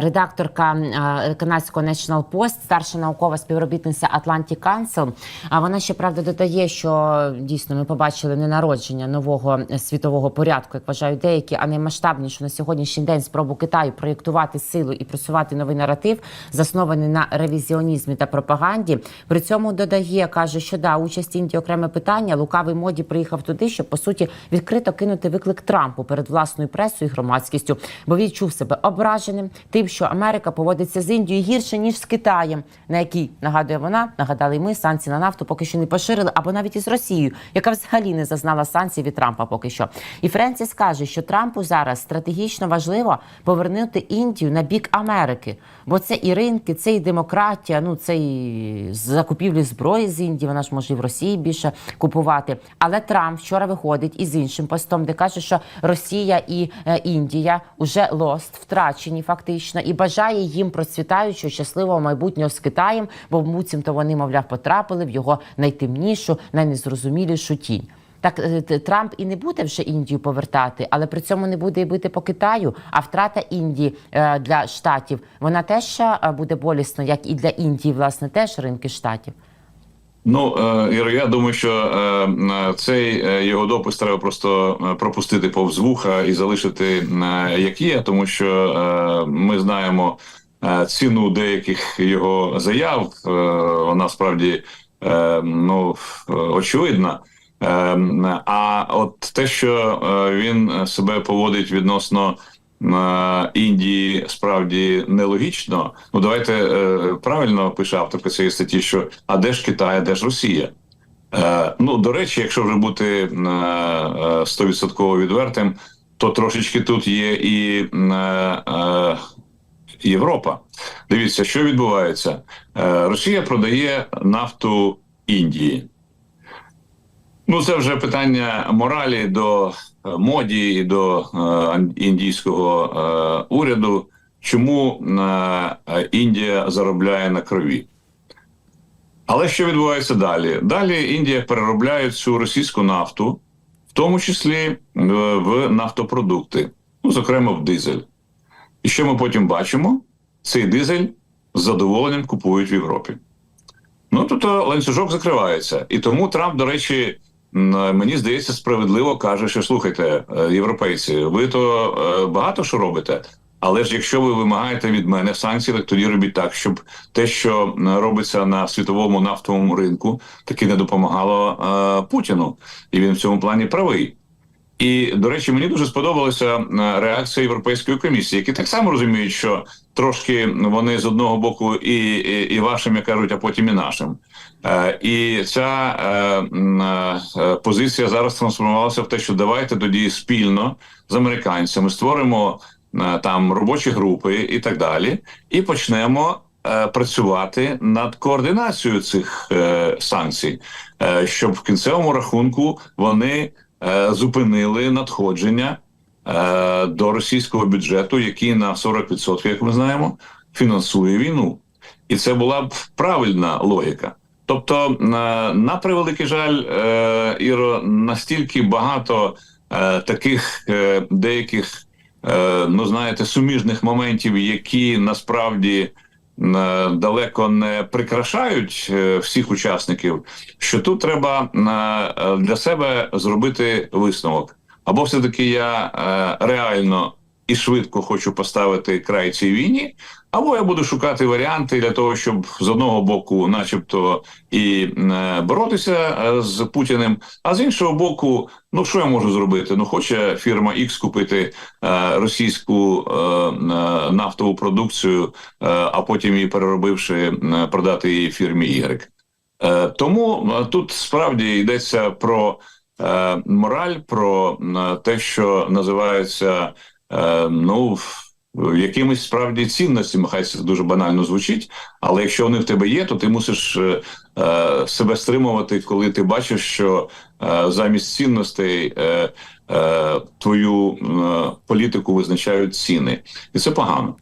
редакторка е, канадського National Post, старша наукова співробітниця Atlantic Council. А вона ще правда додає, що дійсно ми побачили не народження нового світового порядку, як вважають деякі, а наймасштабнішу на сьогоднішній день спробу Китаю проєктувати силу і просувати новий наратив, заснований на ревізіонізмі та пропаганді. При цьому додає, каже, що да, участь Індії окреме питання. Лукавий моді приїхав туди, щоб по суті відкрито кинути виклик Трампу перед власною пресою і громадськістю, бо відчув себе ображеним тим, що Америка поводиться з Індією гірше ніж з Китаєм, на який нагадує вона, нагадали й ми санкції на нафту поки що не поширили, або навіть із Росією, яка взагалі не зазнала санкцій від Трампа поки що. І Френсіс каже, що Трампу зараз стратегічно важливо повернути Індію на бік Америки, бо це і ринки, це і демократія. Ну це і закупівлі зброї з Індії. Вона ж може і в Росії більше купувати. Але Трамп вчора виходить із іншим постом, де каже, що Росія і е, Індія уже лост втрачені фактично, і бажає їм процвітаючого щасливого майбутнього з Китаєм, бо буцімто вони, мовляв, потрапили в його найтемнішу, найнезрозумілішу тінь. Так е, Трамп і не буде вже Індію повертати, але при цьому не буде і бити по Китаю. А втрата Індії е, для штатів вона теж е, буде болісна, як і для Індії, власне, теж ринки штатів. Ну, е, я думаю, що е, цей е, його допис треба просто пропустити повз вуха і залишити як є, тому що ми знаємо ціну деяких його заяв. Вона справді ну, очевидна. А от те, що він себе поводить відносно Індії, справді нелогічно. Ну давайте е, правильно пише авторка цієї статті, що а де ж Китай, а де ж Росія? Е, ну до речі, якщо вже бути стовідсотково відвертим, то трошечки тут є і е, е, Європа. Дивіться, що відбувається. Е, Росія продає нафту Індії. Ну, це вже питання моралі до е, моді і до е, індійського е, уряду. Чому Індія заробляє на крові? Але що відбувається далі? Далі Індія переробляє цю російську нафту, в тому числі в нафтопродукти, ну, зокрема в дизель. І що ми потім бачимо? Цей дизель з задоволенням купують в Європі. Ну, тут ланцюжок закривається. І тому Трамп, до речі, мені здається, справедливо каже, що слухайте, е, європейці, ви то е, багато що робите. Але ж якщо ви вимагаєте від мене санкцій, так тоді робіть так, щоб те, що робиться на світовому нафтовому ринку, таки не допомагало е, Путіну, і він в цьому плані правий. І до речі, мені дуже сподобалася е, реакція Європейської комісії, які так само розуміють, що трошки вони з одного боку і, і, і вашим, як кажуть, а потім і нашим. Е, і ця е, е, позиція зараз трансформувалася в те, що давайте тоді спільно з американцями створимо е, там робочі групи і так далі, і почнемо. е, Працювати над координацією цих е, санкцій, е, щоб в кінцевому рахунку вони е, зупинили надходження е, до російського бюджету, який на 40%, як ми знаємо, фінансує війну, і це була б правильна логіка. Тобто, е, на превеликий жаль, е, Іро, настільки багато е, таких е, деяких, е, ну знаєте, суміжних моментів, які насправді е, далеко не прикрашають е, всіх учасників, що тут треба е, для себе зробити висновок. Або все-таки я е, реально і швидко хочу поставити край цій війні, або я буду шукати варіанти для того, щоб з одного боку, начебто, і е, боротися е, з Путіним, а з іншого боку, ну що я можу зробити? Ну, хоче фірма X купити е, російську нафтову продукцію, а потім її переробивши, продати її фірмі Y. Тому тут справді йдеться про мораль, про те, що називається ну якимись справді цінностями. Хай це дуже банально звучить, але якщо вони в тебе є, то ти мусиш е, е, себе стримувати, коли ти бачиш, що е, замість цінностей е, е, твою е, політику визначають ціни, і це погано.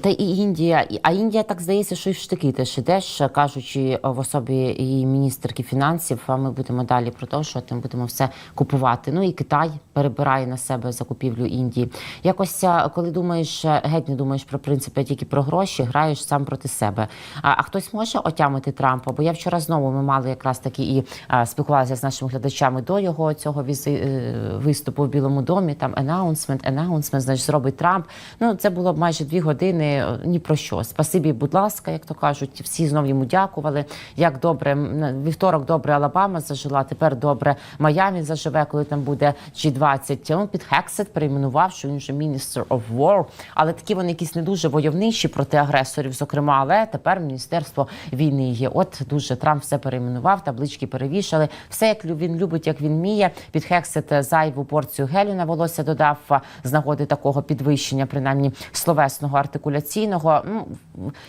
Та і Індія, а Індія так здається, що і в штики теж ідеш, кажучи в особі і міністерки фінансів. А ми будемо далі продовжувати. Ми будемо все купувати. Ну і Китай перебирає на себе закупівлю Індії. Якось коли думаєш, е, геть не думаєш про принципи, а тільки про гроші, граєш сам проти себе. А, а хтось може отямити Трампа? Бо я вчора знову ми мали якраз таки і а, спілкувалися з нашими глядачами до його цього візи, е, виступу в Білому домі. Там енаунсмент, енаунсмент, значить, зробить Трамп. Ну це було майже дві години е, ні про що. Спасибі, будь ласка, як то кажуть. Всі знов йому дякували. Як добре вівторок добре Алабама зажила. Тепер добре Майамі заживе, коли там буде G20. Ну, під Хексет перейменував, що він вже Minister of War. Але такі вони якісь не дуже войовничі проти агресорів, зокрема. Але тепер міністерство війни є. От дуже Трамп все перейменував, таблички перевішали. Все як він любить, як він вміє. Під Хексет е, зайву порцію гелю на волосся додав з нагоди такого підвищення, принаймні словесного артикуляційного. Ну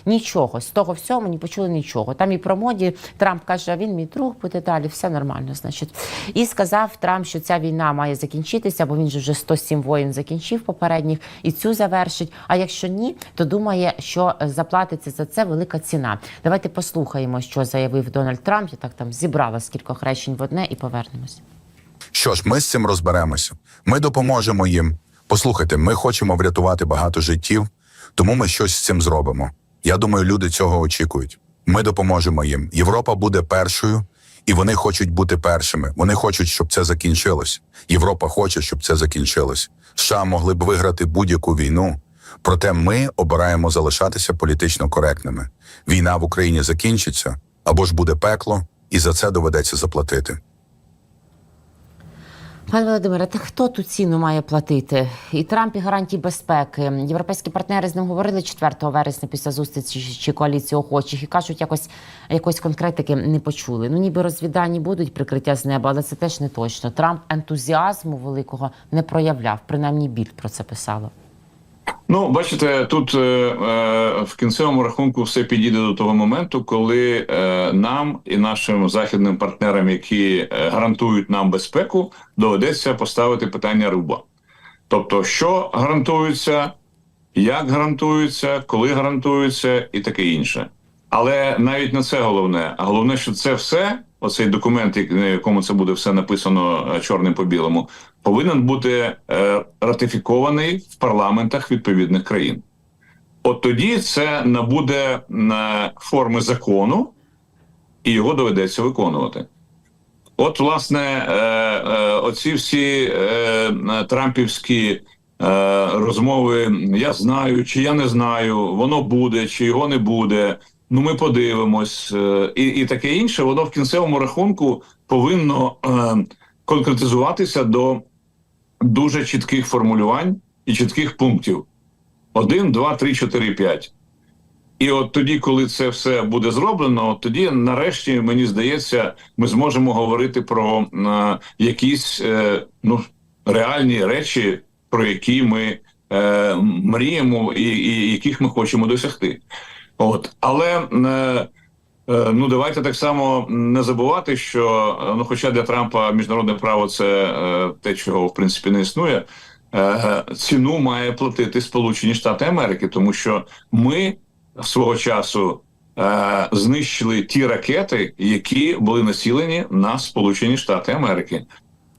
нічого з того всього ми не почули нічого. Там і про моді Трамп каже, він мій друг буде далі. Все нормально, значить. І сказав Трамп, що ця війна має закінчитися, бо він же вже 107 воїн закінчив попередніх і цю завершить. А якщо ні, то думає, що заплатиться за це велика ціна. Давайте послухаємо, що заявив Дональд Трамп. Я так там зібрала з кількох речень в одне і повернемось. Що ж, ми з цим розберемося. Ми допоможемо їм. Послухайте, ми хочемо врятувати багато життів, тому ми щось з цим зробимо. Я думаю, люди цього очікують. Ми допоможемо їм. Європа буде першою, і вони хочуть бути першими. Вони хочуть, щоб це закінчилось. Європа хоче, щоб це закінчилось. США могли б виграти будь-яку війну. Проте ми обираємо залишатися політично коректними. Війна в Україні закінчиться або ж буде пекло, і за це доведеться заплатити. Пане Володимире, та хто ту ціну має платити? І Трамп і гарантії безпеки. Європейські партнери з ним говорили 4 вересня після зустрічі чи коаліції охочих і кажуть, якось якось конкретики не почули. Ну ніби розвідані будуть прикриття з неба, але це теж не точно. Трамп ентузіазму великого не проявляв. Принаймні біль про це писало. Ну, бачите, тут е, е, в кінцевому рахунку все підійде до того моменту, коли е, нам і нашим західним партнерам, які е, гарантують нам безпеку, доведеться поставити питання руба. Тобто, що гарантується, як гарантується, коли гарантується, і таке інше. Але навіть не це головне. А головне, що це все, оцей документ, на якому це буде все написано е, чорним по білому, повинен бути е, ратифікований в парламентах відповідних країн. От тоді це набуде е, форми закону, і його доведеться виконувати. От, власне, оці всі трампівські розмови: я знаю, чи я не знаю, воно буде, чи його не буде. Ну, ми подивимось, е, і, і таке інше, воно в кінцевому рахунку повинно е, конкретизуватися до дуже чітких формулювань і чітких пунктів: один, два, три, чотири, п'ять. І от тоді, коли це все буде зроблено, от тоді, нарешті, мені здається, ми зможемо говорити про е, якісь е, ну, реальні речі, про які ми е, мріємо, і, і яких ми хочемо досягти. От, але е, е, ну давайте так само не забувати, що е, ну, хоча для Трампа міжнародне право це е, те, чого в принципі не існує. е, Ціну має платити Сполучені Штати Америки, тому що ми свого часу е, знищили ті ракети, які були націлені на Сполучені Штати Америки,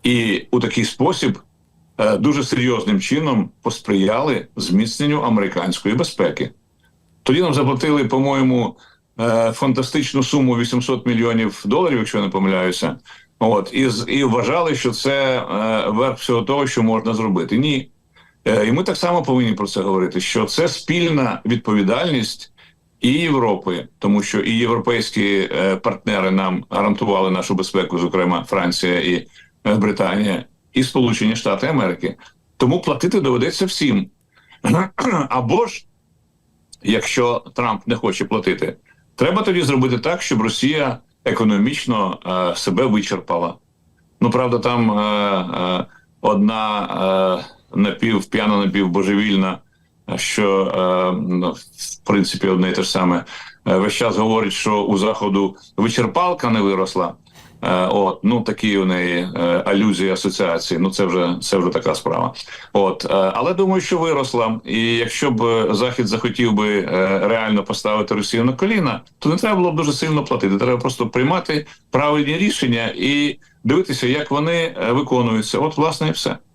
і у такий спосіб дуже серйозним чином посприяли зміцненню американської безпеки. Тоді нам заплатили, по-моєму, е, фантастичну суму 800 мільйонів доларів, якщо я не помиляюся. От і і вважали, що це е, верх всього того, що можна зробити. Ні. Е, І ми так само повинні про це говорити, що це спільна відповідальність і Європи, тому що і європейські партнери нам гарантували нашу безпеку, зокрема Франція і Британія, і Сполучені Штати Америки. Тому платити доведеться всім. Або ж, якщо Трамп не хоче платити, треба тоді зробити так, щоб Росія економічно е, себе вичерпала. Ну, правда, там е, е, одна е, напівп'яна, напівбожевільна, що е, в принципі одне і те ж саме. е, Весь час говорить, що у заходу вичерпалка не виросла. Е, От ну такі у неї е, алюзії асоціації. Ну це вже це вже така справа. От е, але думаю, що виросла. І якщо б захід захотів би реально поставити Росію на коліна, то не треба було б дуже сильно платити. Треба просто приймати правильні рішення і дивитися, як вони виконуються. От власне і все.